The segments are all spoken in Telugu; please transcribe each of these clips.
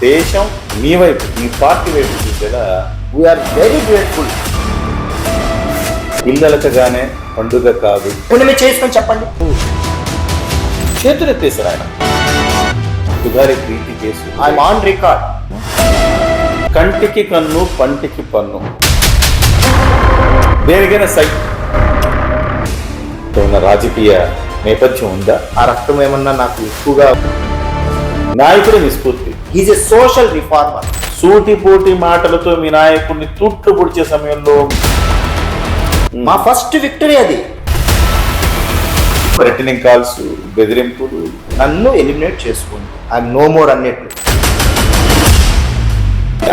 దేశం మీ వైపు మీ పార్టీ వైపు చూసేలా వీఆర్ వెరీ గ్రేట్ఫుల్ పిల్లలకగానే పండుగ కాదు. కొన్ని మీరు చేసుకొని చెప్పండి. చేతులెత్తేసారు ఆయన. Sugali Preethi case I'm on record కంటికి కన్ను పంటికి పన్ను. దేనికైనా సై ఉన్న రాజకీయ నేపథ్యం ఉందా? ఆ రక్తం ఏమన్నా నాకు ఎక్కువగా నాయకుడు నిస్ఫూర్తి ఈజ్ ఎ సోషల్ రిఫార్మర్ సూటిపోటి మాటలతో మీ నాయకుడిని తూట్లు పొడిచే సమయంలో మా ఫస్ట్ విక్టరీ అది. రిటర్నింగ్ కాల్స్ బెదిరింపులు నన్ను ఎలిమినేట్ చేసుకోండి. ఐఎమ్ నో మోర్ అన్నట్టు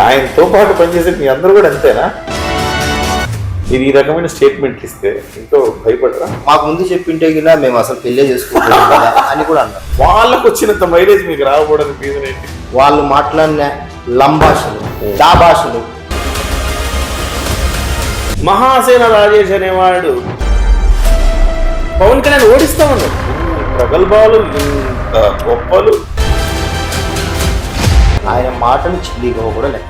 ఆయనతో పాటు పనిచేసే మీ అందరూ కూడా అంతేనా? మీరు ఈ రకమైన స్టేట్మెంట్లు ఇస్తే ఎంతో భయపడరా? మాకు ముందు చెప్పింటే గినా మేము అసలు పెళ్ళే చేసుకోలేదు కదా అని కూడా అన్నారు. వాళ్ళకు వచ్చినంత మైలేజ్ మీకు రాకపోవడానికి రీజన్ ఏంటి? వాళ్ళు మాట్లాడిన లంభాషలు డా భాషలు మహాసేన రాజేష్ అనేవాడు పవన్ కళ్యాణ్ ఓడిస్తామన్నాడు ప్రగల్భాలు ఇంత గొప్పలు. ఆయన మాటలు చిల్లిగా కూడా లెక్క.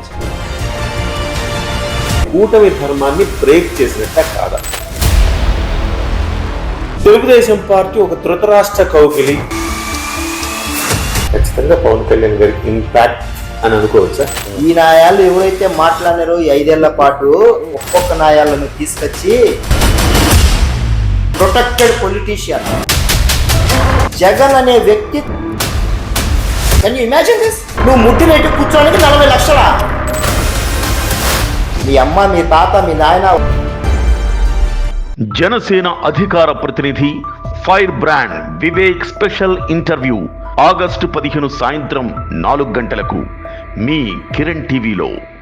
కూటమి ధర్మాన్ని బ్రేక్ చేసినట్ట కాదా? తెలుగుదేశం పార్టీ ఒక ధృతరాష్ట్ర కౌకిలి ఖచ్చితంగా పవన్ కళ్యాణ్ గారికి ఇంపాక్ట్ అని అనుకోవచ్చా? ఈ న్యాయాలు ఎవరైతే మాట్లాడారో ఈ ఐదేళ్ళ పాటు ఒక్కొక్క న్యాయాలను తీసుకొచ్చి ప్రొటెక్టెడ్ పొలిటీషియన్ జగన్ అనే వ్యక్తి కెన్ యూ ఇమాజిన్ దిస్ నువ్వు ముట్టినట్టు కూర్చోడానికి నలభై లక్షలా? మీ అమ్మ మీ తాత మీ నాయన. జనసేన అధికార ప్రతినిధి fire brand Vivek special interview August పదిహేను సాయంత్రం నాలుగు గంటలకు మీ కిరణ్ టీవీలో.